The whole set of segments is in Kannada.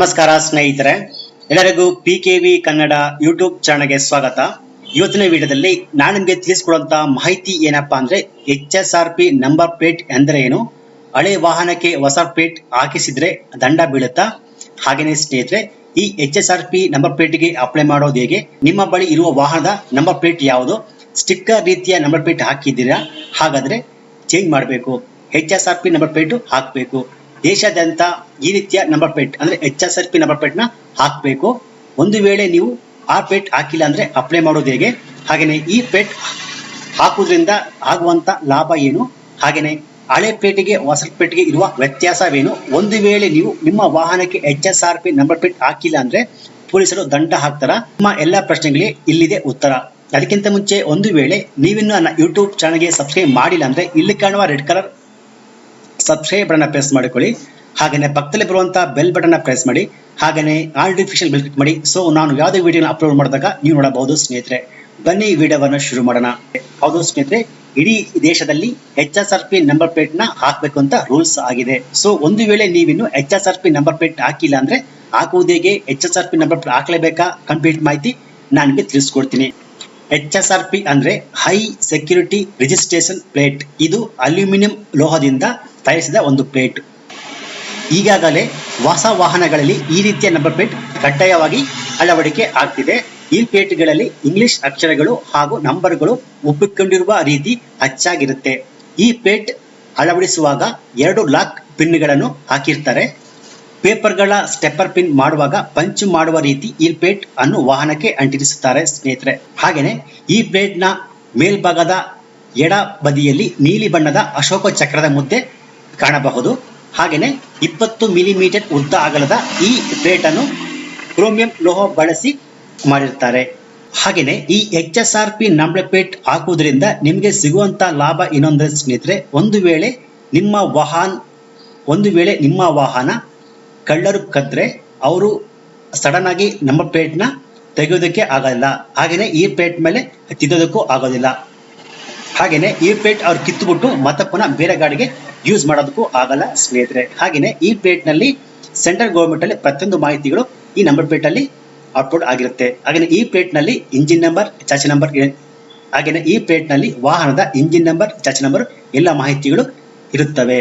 ನಮಸ್ಕಾರ ಸ್ನೇಹಿತರೆ, ಎಲ್ಲರಿಗೂ P K V Kannada YouTube ಚಾನಲ್ಗೆ ಸ್ವಾಗತ. ಇವತ್ತಿನ ವಿಡಿಯೋದಲ್ಲಿ ನಾನು ನಿಮಗೆ ತಿಳಿಸಿಕೊಡುವಂತ ಮಾಹಿತಿ ಏನಪ್ಪಾ ಅಂದ್ರೆ H S R P number plate ಅಂದ್ರೆ ಏನು? ಹಳೆ ವಾಹನಕ್ಕೆ ಹೊಸ ಪ್ಲೇಟ್ ಹಾಕಿಸಿದ್ರೆ ದಂಡ ಬೀಳುತ್ತಾ? ಹಾಗೇನೇ ಸ್ನೇಹಿತರೆ, ಈ H S R P number ಪ್ಲೇಟ್ಗೆ ಅಪ್ಲೈ ಮಾಡೋದು ಹೇಗೆ? ನಿಮ್ಮ ಬಳಿ ಇರುವ ವಾಹನದ ನಂಬರ್ ಪ್ಲೇಟ್ ಯಾವುದು? ಸ್ಟಿಕ್ಕರ್ ರೀತಿಯ ನಂಬರ್ ಪ್ಲೇಟ್ ಹಾಕಿದ್ದೀರಾ? ಹಾಗಾದ್ರೆ ಚೇಂಜ್ ಮಾಡಬೇಕು. H S R P number plate ಹಾಕಬೇಕು. ದೇಶಾದ್ಯಂತ ಈ ರೀತಿಯ ನಂಬರ್ ಪ್ಲೇಟ್ ಅಂದ್ರೆ H S R P number ಪ್ಲೇಟ್ನ ಹಾಕಬೇಕು. ಒಂದು ವೇಳೆ ನೀವು ಆ ಪ್ಲೇಟ್ ಹಾಕಿಲ್ಲ ಅಂದ್ರೆ ಅಪ್ಲೈ ಮಾಡೋದು ಹೇಗೆ? ಹಾಗೇನೆ ಈ ಪ್ಲೇಟ್ ಹಾಕುವುದರಿಂದ ಆಗುವಂತ ಲಾಭ ಏನು? ಹಾಗೇನೆ ಹಳೆ ಪ್ಲೇಟಿಗೆ ಹೊಸ ಪ್ಲೇಟ್ಗೆ ಇರುವ ವ್ಯತ್ಯಾಸವೇನು? ಒಂದು ವೇಳೆ ನೀವು ನಿಮ್ಮ ವಾಹನಕ್ಕೆ H S R P number plate ಹಾಕಿಲ್ಲ ಅಂದ್ರೆ ಪೊಲೀಸರು ದಂಡ ಹಾಕ್ತಾರ. ನಿಮ್ಮ ಎಲ್ಲಾ ಪ್ರಶ್ನೆಗಳಿಗೆ ಇಲ್ಲಿದೆ ಉತ್ತರ. ಅದಕ್ಕಿಂತ ಮುಂಚೆ ಒಂದು ವೇಳೆ ನೀವಿನ್ನು ನನ್ನ ಯೂಟ್ಯೂಬ್ ಚಾನಲ್ಗೆ ಸಬ್ಸ್ಕ್ರೈಬ್ ಮಾಡಿಲ್ಲ ಅಂದ್ರೆ ಇಲ್ಲಿ ಕಾಣುವ red colour subscribe button press ಮಾಡಿಕೊಳ್ಳಿ. ಹಾಗೆಯೇ ಪಕ್ಕದಲ್ಲಿ ಬರುವಂತಹ ಬೆಲ್ ಬಟನ್ ಪ್ರೆಸ್ ಮಾಡಿ. ಹಾಗೆಯೇ ನೋಟಿಫಿಕೇಶನ್ ಬೆಲ್ ಕ್ಲಿಕ್ ಮಾಡಿ. ಸೊ ನಾನು ಯಾವುದೇ ವಿಡಿಯೋನ ಅಪ್ಲೋಡ್ ಮಾಡಿದಾಗ ನೀವು ನೋಡಬಹುದು ಸ್ನೇಹಿತರೆ. ಬನ್ನಿ ವಿಡಿಯೋವನ್ನು ಶುರು ಮಾಡೋಣ. ಹೌದು ಸ್ನೇಹಿತರೆ, ಇಡೀ ದೇಶದಲ್ಲಿ H S R P number ಪ್ಲೇಟ್ನ ಹಾಕಬೇಕು ಅಂತ ರೂಲ್ಸ್ ಆಗಿದೆ. ಸೊ ಒಂದು ವೇಳೆ ನೀವಿನ್ನು H S R P number plate ಹಾಕಿಲ್ಲ ಅಂದ್ರೆ ಹಾಕುವುದೇಗೆ H S R P number plate ಹಾಕಲೇಬೇಕಾ? Complete ಮಾಹಿತಿ ನಾನು ನಿಮಗೆ ತಿಳಿಸ್ಕೊಡ್ತೀನಿ. ಎಚ್ ಎಸ್ ಆರ್ ಪಿ ಅಂದ್ರೆ ಹೈ ಸೆಕ್ಯೂರಿಟಿ ರಿಜಿಸ್ಟ್ರೇಷನ್ ಪ್ಲೇಟ್ ಇದು ಅಲ್ಯೂಮಿನಿಯಂ ಲೋಹದಿಂದ ತಯಾರಿಸಿದ ಒಂದು ಪ್ಲೇಟ್. ಈಗಾಗಲೇ ಹೊಸ ವಾಹನಗಳಲ್ಲಿ ಈ ರೀತಿಯ ನಂಬರ್ ಪ್ಲೇಟ್ ಕಡ್ಡಾಯವಾಗಿ ಅಳವಡಿಕೆ ಆಗ್ತಿದೆ. ಈ ಪ್ಲೇಟ್ಗಳಲ್ಲಿ ಇಂಗ್ಲಿಷ್ ಅಕ್ಷರಗಳು ಹಾಗೂ ನಂಬರ್ಗಳು ಒಪ್ಪಿಕೊಂಡಿರುವ ರೀತಿ ಅಚ್ಚಾಗಿರುತ್ತೆ. ಈ ಪ್ಲೇಟ್ ಅಳವಡಿಸುವಾಗ ಎರಡು ಲಾಕ್ ಪಿನ್ಗಳನ್ನು ಹಾಕಿರ್ತಾರೆ. ಪೇಪರ್ಗಳ ಸ್ಟೆಪ್ಪರ್ ಪಿನ್ ಮಾಡುವಾಗ ಪಂಚ್ ಮಾಡುವ ರೀತಿ ಈ ಪ್ಲೇಟ್ ಅನ್ನು ವಾಹನಕ್ಕೆ ಅಂಟಿಸುತ್ತಾರೆ ಸ್ನೇಹಿತರೆ. ಹಾಗೆಯೇ ಈ ಪ್ಲೇಟ್ನ ಮೇಲ್ಭಾಗದ ಎಡ ಬದಿಯಲ್ಲಿ ನೀಲಿ ಬಣ್ಣದ ಅಶೋಕ ಚಕ್ರದ ಮುದ್ದೆ ಕಾಣಬಹುದು. ಹಾಗೆಯೇ ಇಪ್ಪತ್ತು ಮಿಲಿಮೀಟರ್ ಉದ್ದ ಅಗಲದ ಈ ಪ್ಲೇಟ್ ಅನ್ನು ಕ್ರೋಮಿಯಂ ಲೋಹ ಬಳಸಿ ಮಾಡಿರ್ತಾರೆ. ಹಾಗೆಯೇ ಈ H S R P number plate ಹಾಕುವುದರಿಂದ ನಿಮಗೆ ಸಿಗುವಂತ ಲಾಭ ಇನ್ನೊಂದು ಸ್ನೇಹಿತರೆ, ಒಂದು ವೇಳೆ ನಿಮ್ಮ ವಾಹನ, ಒಂದು ವೇಳೆ ನಿಮ್ಮ ವಾಹನ ಕಳ್ಳರು ಕದ್ರೆ ಅವರು ಸಡನ್ ಆಗಿ ನಮ್ಮ ಪ್ಲೇಟ್ನ ತೆಗೆಯೋದಕ್ಕೆ ಆಗೋದಿಲ್ಲ ಹಾಗೆಯೇ ಈ ಪ್ಲೇಟ್ ಮೇಲೆ ತಿದ್ದೋದಕ್ಕೂ ಆಗೋದಿಲ್ಲ. ಹಾಗೆಯೇ ಈ ಪ್ಲೇಟ್ ಅವ್ರು ಕಿತ್ತುಬಿಟ್ಟು ಮತ್ತೆ ಪುನಃ ಬೇರೆ ಗಾಡಿಗೆ ಯೂಸ್ ಮಾಡೋದಕ್ಕೂ ಆಗಲ್ಲ ಸ್ನೇಹಿತರೆ. ಹಾಗೆಯೇ ಈ ಪ್ಲೇಟ್ನಲ್ಲಿ ಸೆಂಟ್ರಲ್ ಗೌರ್ಮೆಂಟ್ ಅಲ್ಲಿ ಪ್ರತಿಯೊಂದು ಮಾಹಿತಿಗಳು ಈ ನಂಬರ್ ಪ್ಲೇಟ್ ಅಲ್ಲಿ ಅಪ್ಲೋಡ್ ಆಗಿರುತ್ತೆ. ಹಾಗೆಯೇ ಈ ಪ್ಲೇಟ್ನಲ್ಲಿ ಇಂಜಿನ್ ನಂಬರ್ ಚಾಚಿ ನಂಬರ್ ಹಾಗೆಯೇ ಈ ಪ್ಲೇಟ್ನಲ್ಲಿ ವಾಹನದ ಇಂಜಿನ್ ನಂಬರ್ ಚಾಚಿ ನಂಬರ್ ಎಲ್ಲ ಮಾಹಿತಿಗಳು ಇರುತ್ತವೆ.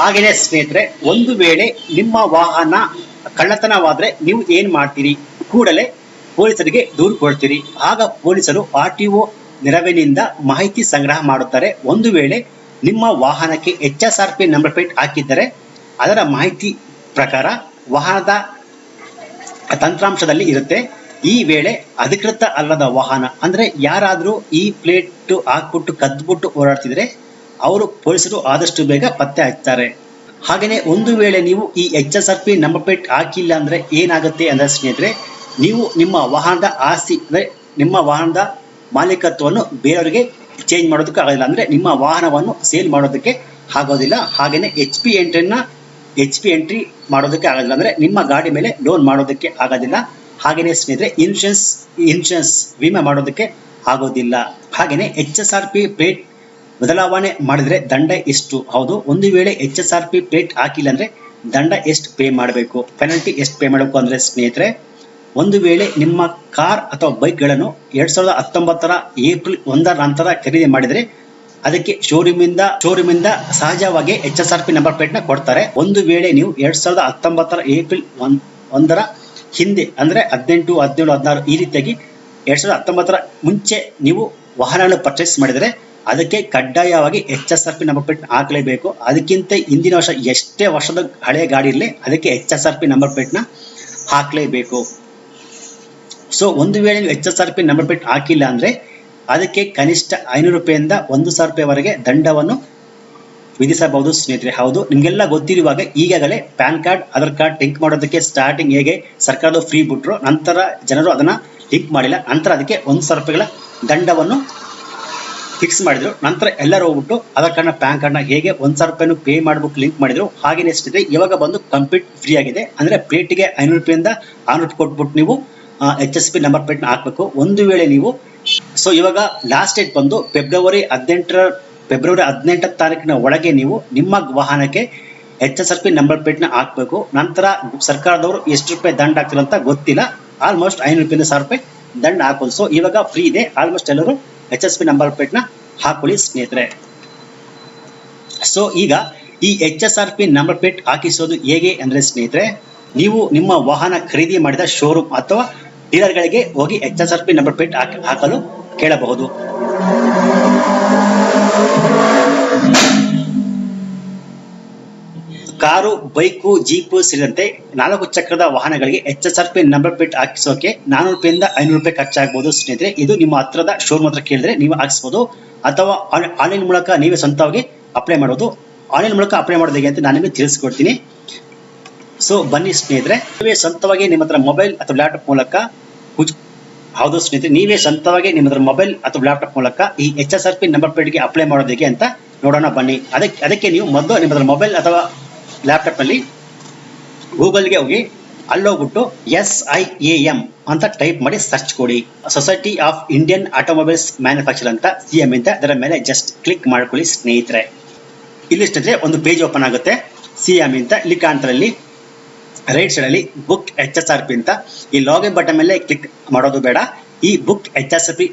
ಹಾಗೆಯೇ ಸ್ನೇಹಿತರೆ, ಒಂದು ವೇಳೆ ನಿಮ್ಮ ವಾಹನ ಕಳ್ಳತನವಾದ್ರೆ ನೀವು ಏನು ಮಾಡ್ತೀರಿ? ಕೂಡಲೇ ಪೊಲೀಸರಿಗೆ ದೂರು ಕೊಡ್ತೀರಿ. ಆಗ ಪೊಲೀಸರು ಆರ್ ಟಿ ನೆರವಿನಿಂದ ಮಾಹಿತಿ ಸಂಗ್ರಹ ಮಾಡುತ್ತಾರೆ. ಒಂದು ವೇಳೆ ನಿಮ್ಮ ವಾಹನಕ್ಕೆ H S R P number plate ಹಾಕಿದ್ದರೆ ಅದರ ಮಾಹಿತಿ ಪ್ರಕಾರ ವಾಹನದ ತಂತ್ರಾಂಶದಲ್ಲಿ ಇರುತ್ತೆ. ಈ ವೇಳೆ ಅಧಿಕೃತ ಅಲ್ಲದ ವಾಹನ, ಅಂದ್ರೆ ಯಾರಾದರೂ ಈ ಪ್ಲೇಟ್ ಹಾಕ್ಬಿಟ್ಟು, ಕದ್ಬಿಟ್ಟು ಓಡಾಡ್ತಿದ್ರೆ ಅವರು ಪೊಲೀಸರು ಆದಷ್ಟು ಬೇಗ ಪತ್ತೆ ಹಚ್ತಾರೆ ಹಾಗೆಯೇ ಒಂದು ವೇಳೆ ನೀವು ಈ H S R P number plate ಹಾಕಿಲ್ಲ ಅಂದ್ರೆ ಏನಾಗುತ್ತೆ ಅಂದ್ರೆ ಸ್ನೇಹಿತರೆ, ನೀವು ನಿಮ್ಮ ವಾಹನದ ಆಸ್ತಿ, ಅಂದ್ರೆ ನಿಮ್ಮ ವಾಹನದ ಮಾಲೀಕತ್ವವನ್ನು ಬೇರೆಯವರಿಗೆ ಚೇಂಜ್ ಮಾಡೋದಕ್ಕೆ ಆಗೋದಿಲ್ಲ. ಅಂದ್ರೆ ನಿಮ್ಮ ವಾಹನವನ್ನು ಸೇಲ್ ಮಾಡೋದಕ್ಕೆ ಆಗೋದಿಲ್ಲ. ಹಾಗೆಯೇ ಎಚ್ ಪಿ ಎಂಟ್ರಿನ ಎಚ್ ಪಿ ಎಂಟ್ರಿ ಮಾಡೋದಕ್ಕೆ ಆಗೋದಿಲ್ಲ. ಅಂದ್ರೆ ನಿಮ್ಮ ಗಾಡಿ ಮೇಲೆ ಲೋನ್ ಮಾಡೋದಕ್ಕೆ ಆಗೋದಿಲ್ಲ. ಹಾಗೆಯೇ ಸ್ನೇಹಿತರೆ ಇನ್ಶೂರೆನ್ಸ್ ಇನ್ಶೂರೆನ್ಸ್ ವಿಮೆ ಮಾಡೋದಕ್ಕೆ ಆಗೋದಿಲ್ಲ. ಹಾಗೆಯೇ H S R P plate ಬದಲಾವಣೆ ಮಾಡಿದ್ರೆ ದಂಡ ಎಷ್ಟು? ಹೌದು, ಒಂದು ವೇಳೆ H S R P plate ಹಾಕಿಲ್ಲ ಅಂದ್ರೆ ದಂಡ ಎಷ್ಟು ಪೇ ಮಾಡಬೇಕು? ಪೆನಲ್ಟಿ ಎಷ್ಟು ಪೇ ಮಾಡಬೇಕು ಅಂದ್ರೆ ಸ್ನೇಹಿತರೆ? ಒಂದು ವೇಳೆ ನಿಮ್ಮ ಕಾರ್ ಅಥವಾ ಬೈಕ್ಗಳನ್ನು ಎರಡ್ ಸಾವಿರದ ಹತ್ತೊಂಬತ್ತರ ಏಪ್ರಿಲ್ ಒಂದರ ನಂತರ ಖರೀದಿ ಮಾಡಿದರೆ ಅದಕ್ಕೆ ಶೋರೂಮಿಂದ ಶೋರೂಮಿಂದ ಸಹಜವಾಗಿ H S R P number ಪ್ಲೇಟ್ನ ಕೊಡ್ತಾರೆ. ಒಂದು ವೇಳೆ ನೀವು ಎರಡ್ ಸಾವಿರದ ಹತ್ತೊಂಬತ್ತರ ಏಪ್ರಿಲ್ ಒನ್, ಒಂದರ ಹಿಂದೆ, ಅಂದ್ರೆ ಹದಿನೆಂಟು, ಹದಿನೇಳು, ಹದಿನಾರು ಈ ರೀತಿಯಾಗಿ ಎರಡ್ ಸಾವಿರದ ಹತ್ತೊಂಬತ್ತರ ಮುಂಚೆ ನೀವು ವಾಹನಗಳನ್ನು ಪರ್ಚೇಸ್ ಮಾಡಿದರೆ ಅದಕ್ಕೆ ಕಡ್ಡಾಯವಾಗಿ H S R P number plate ಹಾಕಲೇಬೇಕು. ಅದಕ್ಕಿಂತ ಹಿಂದಿನ ವರ್ಷ ಎಷ್ಟೇ ವರ್ಷದ ಹಳೆಯ ಗಾಡಿ ಇರಲಿ ಅದಕ್ಕೆ H S R P number ಪ್ಲೇಟ್ನ ಹಾಕಲೇಬೇಕು. ಸೊ ಒಂದು ವೇಳೆ ನೀವು H S R P number plate ಹಾಕಿಲ್ಲ ಅಂದರೆ ಅದಕ್ಕೆ ಕನಿಷ್ಠ ಐನೂರು ರೂಪಾಯಿಂದ ಒಂದು ಸಾವಿರ ರೂಪಾಯಿವರೆಗೆ ದಂಡವನ್ನು ವಿಧಿಸಬಹುದು, ಸ್ನೇಹಿತರೆ. ಹೌದು, ನಿಮಗೆಲ್ಲ ಗೊತ್ತಿರುವಾಗ ಈಗಾಗಲೇ pan card, Aadhaar card link ಮಾಡೋದಕ್ಕೆ ಸ್ಟಾರ್ಟಿಂಗ್ ಹೇಗೆ ಸರ್ಕಾರದ ಫ್ರೀ ಬಿಟ್ರು, ನಂತರ ಜನರು ಅದನ್ನ ಲಿಂಕ್ ಮಾಡಿಲ್ಲ, ನಂತರ ಅದಕ್ಕೆ ಒಂದು ಸಾವಿರ ರೂಪಾಯಿಗಳ ದಂಡವನ್ನು ಫಿಕ್ಸ್ ಮಾಡಿದ್ರು, ನಂತರ ಎಲ್ಲರೂ ಹೋಗ್ಬಿಟ್ಟು ಆಧಾರ್ ಕಾರ್ಡ್ನ, ಪ್ಯಾನ್ ಕಾರ್ಡ್ನ ಹೇಗೆ ಒಂದು ಸಾವಿರ ರೂಪಾಯಿನೂ ಪೇ ಮಾಡಿಬಿಟ್ಟು ಲಿಂಕ್ ಮಾಡಿದ್ರು, ಹಾಗೇನೆ ಎಷ್ಟಿದೆ ಇವಾಗ ಬಂದು ಕಂಪ್ಲೀಟ್ ಫ್ರೀ ಆಗಿದೆ. ಅಂದ್ರೆ ಪ್ಲೇಟಿಗೆ ಐನೂರು ರೂಪಾಯಿಂದ ಆರ್ನೂರು ರೂಪಾಯಿ ಕೊಟ್ಬಿಟ್ಟು ನೀವು ಎಚ್ ಎಸ್ ಪಿ ನಂಬರ್ ಪ್ಲೇಟ್ನ ಹಾಕಬೇಕು. ಒಂದು ವೇಳೆ ನೀವು ಸೊ ಇವಾಗ ಲಾಸ್ಟ್ ಡೇಟ್ ಬಂದು ಫೆಬ್ರವರಿ ಹದಿನೆಂಟರ ಫೆಬ್ರವರಿ ಹದಿನೆಂಟರ ತಾರೀಕಿನ ಒಳಗೆ ನೀವು ನಿಮ್ಮ ವಾಹನಕ್ಕೆ H S R P number ಪ್ಲೇಟ್ನ ಹಾಕ್ಬೇಕು. ನಂತರ ಸರ್ಕಾರದವರು ಎಷ್ಟು ರೂಪಾಯಿ ದಂಡ ಹಾಕ್ತಿಲ್ಲ ಅಂತ ಗೊತ್ತಿಲ್ಲ. ಆಲ್ಮೋಸ್ಟ್ ಐನೂರು ರೂಪಾಯಿಂದ ಸಾವಿರ ರೂಪಾಯಿ ದಂಡ ಹಾಕೋದು. ಸೊ ಇವಾಗ ಫ್ರೀ ಇದೆ. ಆಲ್ಮೋಸ್ಟ್ ಎಲ್ಲರೂ ಎಚ್ ಎಸ್ ಪಿ ನಂಬರ್ ಪ್ಲೇಟ್ನ ಹಾಕೊಳ್ಳಿ ಸ್ನೇಹಿತರೆ. ಸೊ ಈಗ ಈ H S R P number plate ಹಾಕಿಸೋದು ಹೇಗೆ ಅಂದ್ರೆ ಸ್ನೇಹಿತರೆ, ನೀವು ನಿಮ್ಮ ವಾಹನ ಖರೀದಿ ಮಾಡಿದ ಶೋರೂಮ್ ಅಥವಾ ಡೀಲರ್ಗಳಿಗೆ ಹೋಗಿ H S R P number plate ಹಾಕಲು ಕೇಳಬಹುದು. ಕಾರು, ಬೈಕು, ಜೀಪು ಸೇರಿದಂತೆ ನಾಲ್ಕು ಚಕ್ರದ ವಾಹನಗಳಿಗೆ H S R P number plate ಹಾಕಿಸೋಕೆ ನಾನೂರು ರೂಪಾಯಿಂದ ಐನೂರು ರೂಪಾಯಿ ಖರ್ಚಾಗಬಹುದು ಸ್ನೇಹಿತರೆ, ಇದು ನಿಮ್ಮ ಹತ್ರದ ಶೋರೂಮ್ ಹತ್ರ ಕೇಳಿದ್ರೆ ನೀವು ಹಾಕಿಸಬಹುದು ಅಥವಾ ಆನ್ಲೈನ್ ಮೂಲಕ ನೀವೇ ಸ್ವಂತವಾಗಿ ಅಪ್ಲೈ ಮಾಡೋದು. ಆನ್ಲೈನ್ ಮೂಲಕ ಅಪ್ಲೈ ಮಾಡೋದು ಹೇಗೆ ಅಂತ ನಾನು ನಿಮಗೆ ತಿಳಿಸ್ಕೊಡ್ತೀನಿ. ಸೊ, ಬನ್ನಿ ಸ್ನೇಹಿತರೆ. ನೀವೇ ಸ್ವಂತವಾಗಿ ನಿಮ್ಮ ಹತ್ರ ಮೊಬೈಲ್ ಅಥವಾ ಲ್ಯಾಪ್ಟಾಪ್ ಮೂಲಕ ಹೌದು ಸ್ನೇಹಿತರೆ, ನೀವೇ ಸ್ವಂತವಾಗಿ ನಿಮ್ಮದ್ರ ಮೊಬೈಲ್ ಅಥವಾ ಲ್ಯಾಪ್ಟಾಪ್ ಮೂಲಕ ಈ H S R P number ಪ್ಲೇಟ್ಗೆ ಅಪ್ಲೈ ಮಾಡೋದಕ್ಕೆ ಅಂತ ನೋಡೋಣ ಬನ್ನಿ. ಅದಕ್ಕೆ ಅದಕ್ಕೆ ನೀವು ಮೊದಲು ನಿಮ್ಮದ್ರ ಮೊಬೈಲ್ ಅಥವಾ ಲ್ಯಾಪ್ಟಾಪಲ್ಲಿ ಗೂಗಲ್ಗೆ ಹೋಗಿ ಅಲ್ಲೋಗ್ಬಿಟ್ಟು ಎಸ್ ಐ ಎ ಎಂ ಅಂತ ಟೈಪ್ ಮಾಡಿ ಸರ್ಚ್ ಕೊಡಿ. Society of Indian automobiles manufacture ಅಂತ ಸಿ ಎಂ ಅಂತ ಅದರ ಮೇಲೆ ಜಸ್ಟ್ ಕ್ಲಿಕ್ ಮಾಡ್ಕೊಳ್ಳಿ ಸ್ನೇಹಿತರೆ. ಇಲ್ಲಿ ಒಂದು ಪೇಜ್ ಓಪನ್ ಆಗುತ್ತೆ. ಸಿ ಎಂ ಅಂತ ಇಲ್ಲಿ ರೈಟ್ ಸೈಡ್ ಅಲ್ಲಿ book H S R P ಅಂತ ಈ ಲಾಗಿನ್ ಬಟನ್ ಮೇಲೆ ಕ್ಲಿಕ್ ಮಾಡೋದು ಬೇಡ. ಈ book H S R P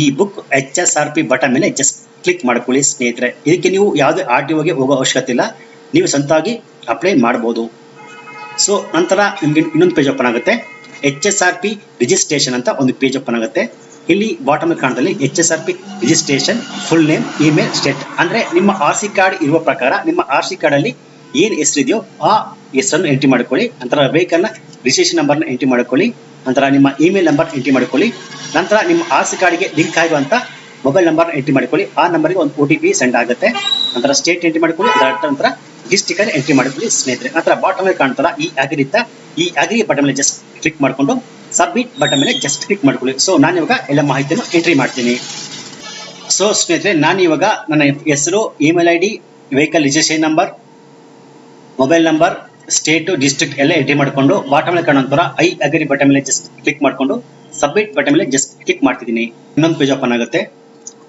ಈ book H S R P button ಮೇಲೆ ಜಸ್ಟ್ ಕ್ಲಿಕ್ ಮಾಡ್ಕೊಳ್ಳಿ ಸ್ನೇಹಿತರೆ. ಇದಕ್ಕೆ ನೀವು ಯಾವುದೇ ಆರ್ ಟಿ ಓಗೆ ಹೋಗೋ ಅವಶ್ಯಕತೆ ಇಲ್ಲ. ನೀವು ಸ್ವಂತವಾಗಿ ಅಪ್ಲೈ ಮಾಡ್ಬೋದು. ಸೊ ನಂತರ ನಿಮ್ಗೆ ಇನ್ನೊಂದು ಪೇಜ್ ಓಪನ್ ಆಗುತ್ತೆ. H S R P registration ಅಂತ ಒಂದು ಪೇಜ್ ಓಪನ್ ಆಗುತ್ತೆ. ಇಲ್ಲಿ bottom ಕಾಣದಲ್ಲಿ H S R P registration full name email state ಅಂದ್ರೆ ನಿಮ್ಮ ಆರ್ ಸಿ ಕಾರ್ಡ್ ಇರುವ ಪ್ರಕಾರ ನಿಮ್ಮ ಆರ್ ಸಿ ಕಾರ್ಡ್ ಅಲ್ಲಿ ಏನ್ ಹೆಸರಿದೆಯೋ ಆ ಹೆಸರನ್ನು ಎಂಟ್ರಿ ಮಾಡ್ಕೊಳ್ಳಿ. ನಂತರ ವೆಹಿಕಲ್ನ ರಿಜಿಸ್ಟ್ರೇಷನ್ ನಂಬರ್ನ ಎಂಟ್ರಿ ಮಾಡ್ಕೊಳ್ಳಿ. ನಂತರ ನಿಮ್ಮ ಇಮೇಲ್ ನಂಬರ್ ಎಂಟ್ರಿ ಮಾಡ್ಕೊಳ್ಳಿ. ನಂತರ ನಿಮ್ಮ ಆರ್ ಕಾರ್ಡ್ಗೆ ಲಿಂಕ್ ಆಗಿರುವಂತ ಮೊಬೈಲ್ ನಂಬರ್ನ ಎಂಟ್ರಿ ಮಾಡ್ಕೊಳ್ಳಿ. ಆ ನಂಬರ್ಗೆ ಒಂದು ಒ ಟಿ ಪಿ ಸೆಂಡ್ ಆಗುತ್ತೆ. ನಂತರ ಸ್ಟೇಟ್ ಎಂಟ್ರಿ ಮಾಡ್ಕೊಳ್ಳಿ. ಅದರ ನಂತರ ಡಿಸ್ಟಿಕಲ್ಲಿ ಎಂಟ್ರಿ ಮಾಡ್ಕೊಳ್ಳಿ ಸ್ನೇಹಿತರೆ. ನಂತರ ಬಾಟಮ್ ಅಲ್ಲಿ ಕಾಣ್ತಾರ ಈ ಅಗ್ರಿ ಇತ್ತ ಈ ಅಗ್ರಿ ಬಟನ್ ಮೇಲೆ ಜಸ್ಟ್ ಕ್ಲಿಕ್ ಮಾಡಿಕೊಂಡು ಸಬ್ಮಿಟ್ ಬಟನ್ ಮೇಲೆ ಜಸ್ಟ್ ಕ್ಲಿಕ್ ಮಾಡ್ಕೊಳ್ಳಿ. ಸೊ ನಾನು ಇವಾಗ ಎಲ್ಲ ಮಾಹಿತಿಯನ್ನು ಎಂಟ್ರಿ ಮಾಡ್ತೀನಿ. ಸೊ ಸ್ನೇಹಿತರೆ, ನಾನು ಇವಾಗ ನನ್ನ ಹೆಸರು email I D vehicle registration number mobile number state district ಎಲ್ಲ ಎಂಟ್ರಿ ಮಾಡಿಕೊಂಡು ಬಾಟಮ್ ಕಾಣೋ ನಂತರ ಐ ಅಗ್ರಿ ಬಟನ್ ಮೇಲೆ ಜಸ್ಟ್ ಕ್ಲಿಕ್ ಮಾಡಿಕೊಂಡು ಸಬ್ಮಿಟ್ ಬಟನ್ ಮೇಲೆ ಜಸ್ಟ್ ಕ್ಲಿಕ್ ಮಾಡ್ತಿದ್ದೀನಿ. ಇನ್ನೊಂದು ಪೇಜ್ ಓಪನ್ ಆಗುತ್ತೆ.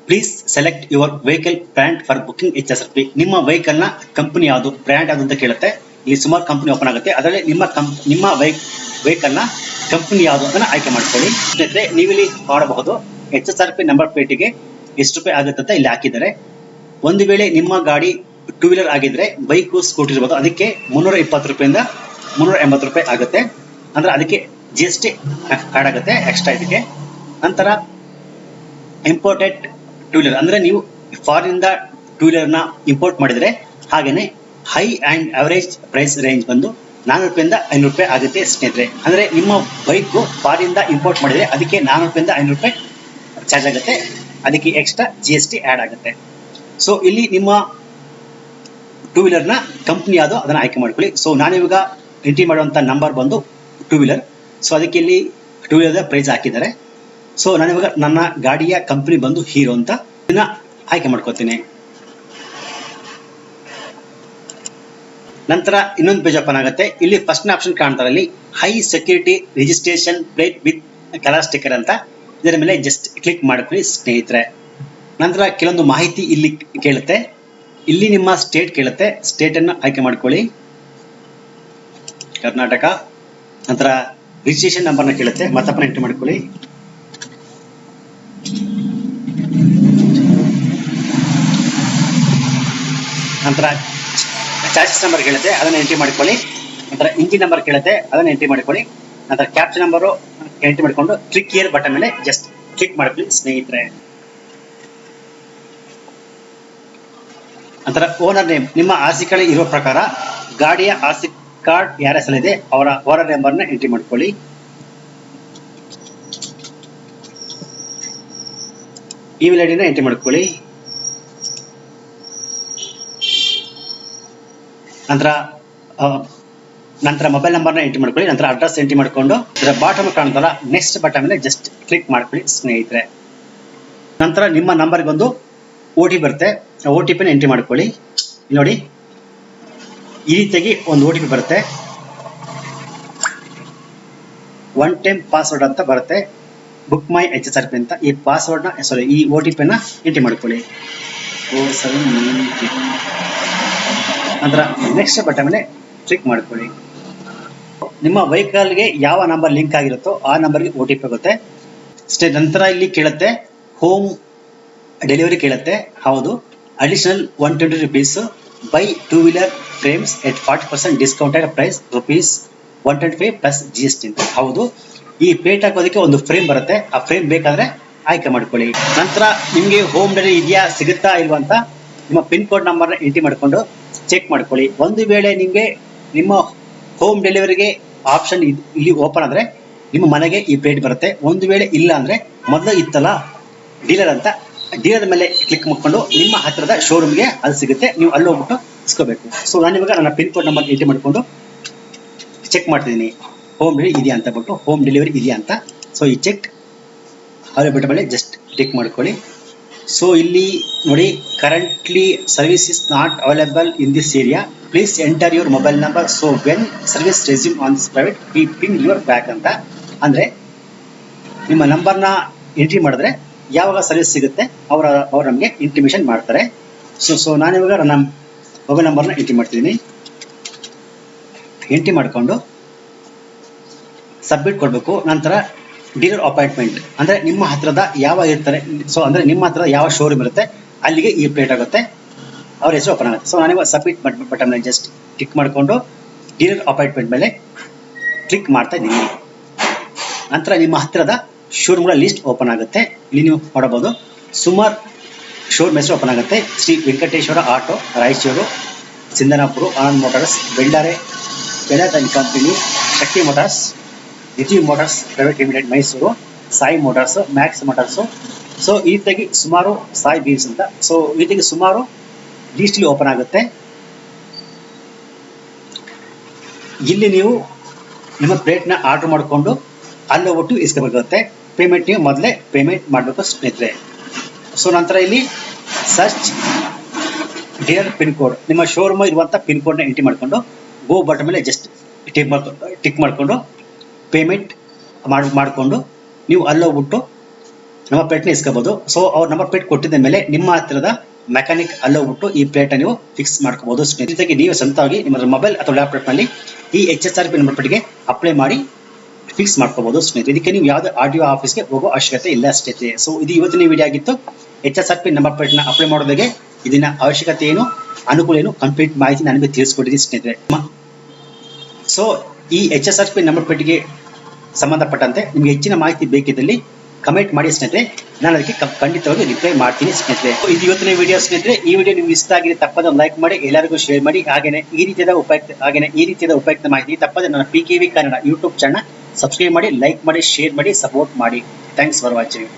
Please select your vehicle brand for booking H S P ನಿಮ್ಮ ವೆಹಿಕಲ್ನ ಕಂಪನಿ ಯಾವುದು ಬ್ರ್ಯಾಂಡ್ ಯಾವುದು ಅಂತ ಕೇಳುತ್ತೆ. ಇಲ್ಲಿ ಸುಮಾರು ಕಂಪನಿ ಓಪನ್ ಆಗುತ್ತೆ. ಅದರಲ್ಲಿ ನಿಮ್ಮ ಕಂಪ್ ನಿಮ್ಮ ವೆಹಿಕಲ್ನ ಕಂಪನಿ ಯಾವುದು ಅಂತ ಆಯ್ಕೆ ಮಾಡ್ಕೊಳ್ಳಿ. ಜೊತೆ ನೀವಿಲ್ಲಿ ಮಾಡಬಹುದು H S R P number ಪ್ಲೇಟಿಗೆ ಎಷ್ಟು ರೂಪಾಯಿ ಆಗುತ್ತೆ ಅಂತ ಇಲ್ಲಿ ಹಾಕಿದ್ದಾರೆ. ಒಂದು ವೇಳೆ ನಿಮ್ಮ ಗಾಡಿ ಟೂ ವೀಲರ್ ಆಗಿದ್ರೆ ಬೈಕು ಸ್ಕೂಟಿ ಇರ್ಬೋದು. ಅದಕ್ಕೆ ಮುನ್ನೂರ ಇಪ್ಪತ್ತು ರೂಪಾಯಿಂದ ಮುನ್ನೂರ ಎಂಬತ್ತು ರೂಪಾಯಿ ಆಗುತ್ತೆ. ಅಂದ್ರೆ ಅದಕ್ಕೆ ಜಿ ಎಸ್ ಟಿ ಆಡ್ ಆಗುತ್ತೆ ಎಕ್ಸ್ಟ್ರಾ ಇದಕ್ಕೆ. ನಂತರ ಇಂಪೋರ್ಟೆಡ್ ಟೂ ವೀಲರ್ ಅಂದ್ರೆ ನೀವು ಫಾರಿನ್ ಇಂದ ಟೂ ವೀಲರ್ನ ಇಂಪೋರ್ಟ್ ಮಾಡಿದ್ರೆ ಹಾಗೇನೆ high and average price range ಬಂದು ನಾನೂರು ರೂಪಾಯಿಂದ ಐನೂರು ರೂಪಾಯಿ ಆಗುತ್ತೆ ಸ್ನೇಹಿತರೆ. ಅಂದ್ರೆ ನಿಮ್ಮ ಬೈಕು ಫಾರಿನ್ ಇಂದ ಇಂಪೋರ್ಟ್ ಮಾಡಿದ್ರೆ ಅದಕ್ಕೆ ನಾನೂರು ರೂಪಾಯಿಂದ ಐನೂರು ರೂಪಾಯಿ ಚಾರ್ಜ್ ಆಗುತ್ತೆ. ಅದಕ್ಕೆ extra G S T add ಆಗುತ್ತೆ. ಸೊ ಇಲ್ಲಿ ನಿಮ್ಮ ಟೂ ವೀಲರ್ನ ಕಂಪ್ನಿ ಅದು ಅದನ್ನ ಆಯ್ಕೆ ಮಾಡ್ಕೊಳ್ಳಿ. ಸೊ ನಾನಿವಾಗ ಎಂಟ್ರಿ ಮಾಡುವಂತ ನಂಬರ್ ಬಂದು ಟೂ ವೀಲರ್ ಸೊ ಅದಕ್ಕೆ ಇಲ್ಲಿ ಟೂ ವೀಲರ್ ಪ್ರೈಸ್ ಹಾಕಿದ್ದಾರೆ. ಸೊ ನಾನಿವಾಗ ನನ್ನ ಗಾಡಿಯ ಕಂಪ್ನಿ ಬಂದು ಹೀರೋ ಅಂತ ಇದನ್ನ ಆಯ್ಕೆ ಮಾಡ್ಕೋತೀನಿ ನಂತರ ಇನ್ನೊಂದು ಪೇಜ್ ಓಪನ್ ಆಗುತ್ತೆ. ಇಲ್ಲಿ ಫಸ್ಟ್ ಆಪ್ಷನ್ ಕಾಣ್ತಾರೆ ಅಲ್ಲಿ high security registration plate with colour sticker ಅಂತ. ಇದರ ಮೇಲೆ ಜಸ್ಟ್ ಕ್ಲಿಕ್ ಮಾಡ್ಕೊಳ್ಳಿ, ಸ್ನೇಹಿತರೆ. ನಂತರ ಕೆಲವೊಂದು ಮಾಹಿತಿ ಇಲ್ಲಿ ಕೇಳುತ್ತೆ. ಇಲ್ಲಿ ನಿಮ್ಮ ಸ್ಟೇಟ್ ಕೇಳುತ್ತೆ. ಸ್ಟೇಟ್ ಅನ್ನು ಆಯ್ಕೆ ಮಾಡ್ಕೊಳ್ಳಿ. ಕರ್ನಾಟಕ. ನಂತರ ರಿಜಿಸ್ಟ್ರೇಷನ್ ನಂಬರ್ನ ಕೇಳುತ್ತೆ. ಮತ್ತಪ್ಪನ ಎಂಟ್ರಿ ಮಾಡ್ಕೊಳ್ಳಿ. ನಂತರ ಚಾರ್ಜಸ್ ನಂಬರ್ ಕೇಳುತ್ತೆ. ಅದನ್ನ ಎಂಟ್ರಿ ಮಾಡ್ಕೊಳ್ಳಿ. ನಂತರ ಇಂಜಿನ್ ನಂಬರ್ ಕೇಳುತ್ತೆ. ಅದನ್ನ ಎಂಟ್ರಿ ಮಾಡ್ಕೊಳ್ಳಿ. ನಂತರ ಕ್ಯಾಪ್ಚರ್ ನಂಬರು ಎಂಟ್ರಿ ಮಾಡಿಕೊಂಡು ಕ್ಲಿಕ್ ಇಯರ್ ಬಟನ್ ಮೇಲೆ ಜಸ್ಟ್ ಕ್ಲಿಕ್ ಮಾಡ್ಕೊಳ್ಳಿ ಸ್ನೇಹಿತರೆ. ನಂತರ ಓನರ್ ನೇಮ್ ನಿಮ್ಮ ಆರ್ಸಿ ಕಾರ್ಡ್ ಇರುವ ಪ್ರಕಾರ ಗಾಡಿಯ ಆರ್ಸಿ ಕಾರ್ಡ್ ಯಾರ ಹೆಸರಿದೆ ಅವರ ಓನರ್ ನಂಬರ್ನ ಎಂಟ್ರಿ ಮಾಡ್ಕೊಳ್ಳಿ. ಇಮೇಲ್ ಐಡಿನ ಎಂಟ್ರಿ ಮಾಡ್ಕೊಳ್ಳಿ. ನಂತರ ನಂತರ ಮೊಬೈಲ್ ನಂಬರ್ನ ಎಂಟ್ರಿ ಮಾಡ್ಕೊಳ್ಳಿ, ನಂತರ ಅಡ್ರೆಸ್ ಎಂಟ್ರಿ ಮಾಡ್ಕೊಂಡು, ಇದರ ಬಾಟಮ್ ಕಾಣ್ತಲ್ಲ ನೆಕ್ಸ್ಟ್ ಬಟನ್ ಮೇಲೆ ಜಸ್ಟ್ ಕ್ಲಿಕ್ ಮಾಡ್ಕೊಳ್ಳಿ ಸ್ನೇಹಿತರೆ. ನಂತರ ನಿಮ್ಮ ನಂಬರ್ಗೆ ಓ ಟಿ ಬರುತ್ತೆ. ಓ ಟಿ ಪಿನ ಎಂಟ್ರಿ ಮಾಡ್ಕೊಳ್ಳಿ. ನೋಡಿ. ಈ ರೀತಿಯಾಗಿ ಒಂದು ಓ ಟಿ ಪಿ ಬರುತ್ತೆ. ಒನ್ ಟೈಮ್ ಪಾಸ್ವರ್ಡ್ ಅಂತ ಬರುತ್ತೆ. Book my H S R P ಅಂತ. ಈ ಪಾಸ್ವರ್ಡ್ನ ಸಾರಿ ಈ ಓ ಟಿ ಪಿನ ಎಂಟ್ರಿ ಮಾಡ್ಕೊಳ್ಳಿ. ನಂತರ ನೆಕ್ಸ್ಟ್ ಬಟನ್ ಮೇಲೆ ಕ್ಲಿಕ್ ಮಾಡ್ಕೊಳ್ಳಿ. ನಿಮ್ಮ ವೆಹಿಕಲ್ಗೆ ಯಾವ ನಂಬರ್ ಲಿಂಕ್ ಆಗಿರುತ್ತೋ ಆ ನಂಬರ್ಗೆ ಒ ಟಿ ಪಿ ಆಗುತ್ತೆ ನಂತರ ಇಲ್ಲಿ ಕೇಳುತ್ತೆ. ಹೋಮ್ ಡೆಲಿವರಿ ಕೇಳುತ್ತೆ. ಹೌದು. Twenty rupees by two wheeler frames at forty percent discounted price rupees one twenty five plus G S T ಹೌದು, ಈ ಪ್ಲೇಟ್ ಹಾಕೋದಕ್ಕೆ ಒಂದು ಫ್ರೇಮ್ ಬರುತ್ತೆ. ಆ ಫ್ರೇಮ್ ಬೇಕಾದ್ರೆ ಆಯ್ಕೆ ಮಾಡ್ಕೊಳ್ಳಿ. ನಂತರ ನಿಮಗೆ ಹೋಮ್ ಡೆಲಿವರಿ ಇದೆಯಾ, ಸಿಗುತ್ತಾ ಇಲ್ವಾ ಅಂತ ನಿಮ್ಮ ಪಿನ್ ಕೋಡ್ ನಂಬರ್ನ ಎಂಟ್ರಿ ಮಾಡಿಕೊಂಡು ಚೆಕ್ ಮಾಡ್ಕೊಳ್ಳಿ. ಒಂದು ವೇಳೆ ನಿಮಗೆ ನಿಮ್ಮ ಹೋಮ್ ಡೆಲಿವರಿಗೆ ಆಪ್ಷನ್ ಇಲ್ಲಿ ಓಪನ್ ಆದರೆ ನಿಮ್ಮ ಮನೆಗೆ ಈ ಪ್ಲೇಟ್ ಬರುತ್ತೆ. ಒಂದು ವೇಳೆ ಇಲ್ಲ ಅಂದರೆ ಮೊದಲು ಇತ್ತಲ್ಲ ಡೀಲರ್ ಅಂತ ಡೀಲರ್ ಮೇಲೆ ಕ್ಲಿಕ್ ಮಾಡ್ಕೊಂಡು ನಿಮ್ಮ ಹತ್ತಿರದ ಶೋರೂಮ್ಗೆ ಅದು ಸಿಗುತ್ತೆ. ನೀವು ಅಲ್ಲಿ ಹೋಗ್ಬಿಟ್ಟು ಇಸ್ಕೋಬೇಕು. ಸೊ ನಾನು ಇವಾಗ ನನ್ನ ಪಿನ್ ಕೋಡ್ ನಂಬರ್ ಎಂಟ್ರಿ ಮಾಡಿಕೊಂಡು ಚೆಕ್ ಮಾಡ್ತಿದ್ದೀನಿ. ಹೋಮ್ ಡೆಲಿವರಿ ಇದೆಯಾ ಅಂತ ಬಿಟ್ಟು ಹೋಮ್ ಡೆಲಿವರಿ ಇದೆಯಾ ಅಂತ. ಸೊ ಈ ಚೆಕ್ ಅವರ ಬಿಟ್ಟ ಮೇಲೆ ಜಸ್ಟ್ ಕ್ಲಿಕ್ ಮಾಡ್ಕೊಳ್ಳಿ. ಸೊ ಇಲ್ಲಿ ನೋಡಿ currently service is not available in this area please enter your mobile number so when service resume on this private we pin your back ಅಂತ. ಅಂದರೆ, ನಿಮ್ಮ ನಂಬರ್ನ ಎಂಟ್ರಿ ಮಾಡಿದ್ರೆ ಯಾವಾಗ ಸರ್ವಿಸ್ ಸಿಗುತ್ತೆ, ಅವರ, ಅವ್ರು ನಮಗೆ ಇಂಟಿಮೇಷನ್ ಮಾಡ್ತಾರೆ. ಸೊ ಸೊ ನಾನಿವಾಗ ನಮ್ಮ ಮೊಬೈಲ್ ನಂಬರ್ನ ಎಂಟ್ರಿ ಮಾಡ್ತಿದ್ದೀನಿ ಎಂಟ್ರಿ ಮಾಡಿಕೊಂಡು ಸಬ್ಮಿಟ್ ಕೊಡಬೇಕು. ನಂತರ ಡೀಲರ್ ಅಪಾಯಿಂಟ್ಮೆಂಟ್ ಅಂದರೆ ನಿಮ್ಮ ಹತ್ರದ ಯಾವ ಇರ್ತಾರೆ ಸೊ ಅಂದರೆ ನಿಮ್ಮ ಹತ್ರ ಯಾವ ಶೋರೂಮ್ ಇರುತ್ತೆ, ಅಲ್ಲಿಗೆ ಈ ಪ್ಲೇಟ್ ಆಗುತ್ತೆ. ಅವ್ರ ಹೆಸರು ಓಪನ್ ಆಗುತ್ತೆ. ಸೊ ನಾನಿವಾಗ ಸಬ್ಮಿಟ್ ಬಟನ್ ಜಸ್ಟ್ ಕ್ಲಿಕ್ ಮಾಡಿಕೊಂಡು ಡೀಲರ್ ಅಪಾಯಿಂಟ್ಮೆಂಟ್ ಮೇಲೆ ಕ್ಲಿಕ್ ಮಾಡ್ತಾ ಇದ್ದೀನಿ. ನಂತರ ನಿಮ್ಮ ಹತ್ತಿರದ ಶೋರೂಮ್ಗಳ ಲಿಸ್ಟ್ ಓಪನ್ ಆಗುತ್ತೆ. ಇಲ್ಲಿ ನೀವು ನೋಡಬಹುದು, ಸುಮಾರು ಶೋರೂಮ್ ಹೆಸರು ಓಪನ್ ಆಗುತ್ತೆ. Shri Venkateshwara auto, Raichur, Sindhanapura, Anand motors, Bellare ಬೆಳತನ್ company Shakti motors Niti motors, private limited, Mysuru, Sai motors, max motors. So ಈ ರೀತಿಯಾಗಿ ಸುಮಾರು ಸಾಯಿ ಬೀನ್ಸ್ ಅಂತ. ಸೊ ಈ ರೀತಿಯಾಗಿ ಸುಮಾರು ಲಿಸ್ಟ್ ಓಪನ್ ಆಗುತ್ತೆ. ಇಲ್ಲಿ ನೀವು ನಿಮ್ಮ ಪ್ಲೇಟ್ನ ಆರ್ಡರ್ ಮಾಡಿಕೊಂಡು ಅಲ್ಲಿ ಹೋಗ್ಬಿಟ್ಟು ಇಸ್ಕೋಬೇಕಾಗುತ್ತೆ ಪೇಮೆಂಟ್ ನೀವು ಮೊದಲೇ ಪೇಮೆಂಟ್ ಮಾಡಬೇಕು ಸ್ನೇಹಿತರೆ. ಸೊ ನಂತರ ಇಲ್ಲಿ ಸರ್ಚ್ ಡಿಯರ್ ಪಿನ್ ಕೋಡ್ ನಿಮ್ಮ ಶೋರೂಮ್ ಇರುವಂಥ ಪಿನ್ ಕೋಡ್ನ ಎಂಟ್ರಿ ಮಾಡಿಕೊಂಡು ಗೋ ಬಟನ್ ಮೇಲೆ ಜಸ್ಟ್ ಟಿಕ್ ಮಾಡ್ಕೊಂಡು ಟಿಕ್ ಮಾಡಿಕೊಂಡು ಪೇಮೆಂಟ್ ಮಾಡಿ, ಮಾಡಿಕೊಂಡು ನೀವು ಅಲ್ಲಿ ಹೋಗ್ಬಿಟ್ಟು ನಮ್ಮ ಪ್ಲೇಟ್ನ ಇಸ್ಕೋಬೋದು. ಸೊ ಅವ್ರ ನಂಬರ್ ಪ್ಲೇಟ್ ಕೊಟ್ಟಿದ್ದ ಮೇಲೆ ನಿಮ್ಮ ಹತ್ತಿರದ ಮೆಕ್ಯಾನಿಕ್ ಅಲ್ಲಿ ಹೋಗ್ಬಿಟ್ಟು ಈ ಪ್ಲೇಟ್ ನೀವು ಫಿಕ್ಸ್ ಮಾಡ್ಕೋಬಹುದು ಸ್ನೇಹಿತರಿಗೆ ನೀವು ಸ್ವಂತವಾಗಿ ನಿಮ್ಮ ಮೊಬೈಲ್ ಅಥವಾ ಲ್ಯಾಪ್ಟಾಪ್ನಲ್ಲಿ ಈ H S R P number ಪ್ಲೇಟ್ಗೆ ಅಪ್ಲೈ ಮಾಡಿ ಫಿಕ್ಸ್ ಮಾಡ್ಕೋಬಹುದು ಸ್ನೇಹಿತರೆ ಇದಕ್ಕೆ ನೀವು ಯಾವುದೇ ಆರ್ ಡಿ ಆಫೀಸ್ಗೆ ಹೋಗೋ ಅವಶ್ಯಕತೆ ಇಲ್ಲ ಸ್ನೇಹಿತರೆ ಸೊ ಇದು ಇವತ್ತಿನ ವಿಡಿಯೋ ಆಗಿತ್ತು. H S R P number ಪ್ಲೇಟ್ನ apply ಮಾಡೋದಕ್ಕೆ ಇದನ್ನ ಅವಶ್ಯಕತೆ ಏನು, ಅನುಕೂಲ ಏನು ಕಂಪ್ಲೀಟ್ ಮಾಹಿತಿ ನನಗೆ ತಿಳಿಸ್ಕೊಟ್ಟಿದ್ದೀನಿ ಸ್ನೇಹಿತರೆ. ಸೊ ಈ H S R P number ಪ್ಲೇಟ್ಗೆ ಸಂಬಂಧಪಟ್ಟಂತೆ ನಿಮಗೆ ಹೆಚ್ಚಿನ ಮಾಹಿತಿ ಬೇಕಿದ್ದಲ್ಲಿ ಕಮೆಂಟ್ ಮಾಡಿ ಸ್ನೇಹಿತರೆ. ನಾನು ಅದಕ್ಕೆ ಖಂಡಿತವಾಗಿ ರಿಪ್ಲೈ ಮಾಡ್ತೀನಿ ಸ್ನೇಹಿತರೆ. ಇದು ಇವತ್ತಿನ ವಿಡಿಯೋ ಸ್ನೇಹಿತರೆ. ಈ ವಿಡಿಯೋ ನಿಮ್ಗೆ ಇಷ್ಟ ಆಗಿದೆ ತಪ್ಪದೆ ಲೈಕ್ ಮಾಡಿ, ಎಲ್ಲರಿಗೂ ಶೇರ್ ಮಾಡಿ. ಹಾಗೇನೇ ಈ ರೀತಿಯಾದ ಉಪಯುಕ್ತ ಹಾಗೆಯೇ ಈ ರೀತಿಯಾದ ಉಪಯುಕ್ತ ಮಾಹಿತಿ ತಪ್ಪದೆ ನನ್ನ P K V Kannada YouTube channel subscribe ಮಾಡಿ ಲೈಕ್ ಮಾಡಿ ಶೇರ್ ಮಾಡಿ ಸಪೋರ್ಟ್ ಮಾಡಿ. Thanks for watching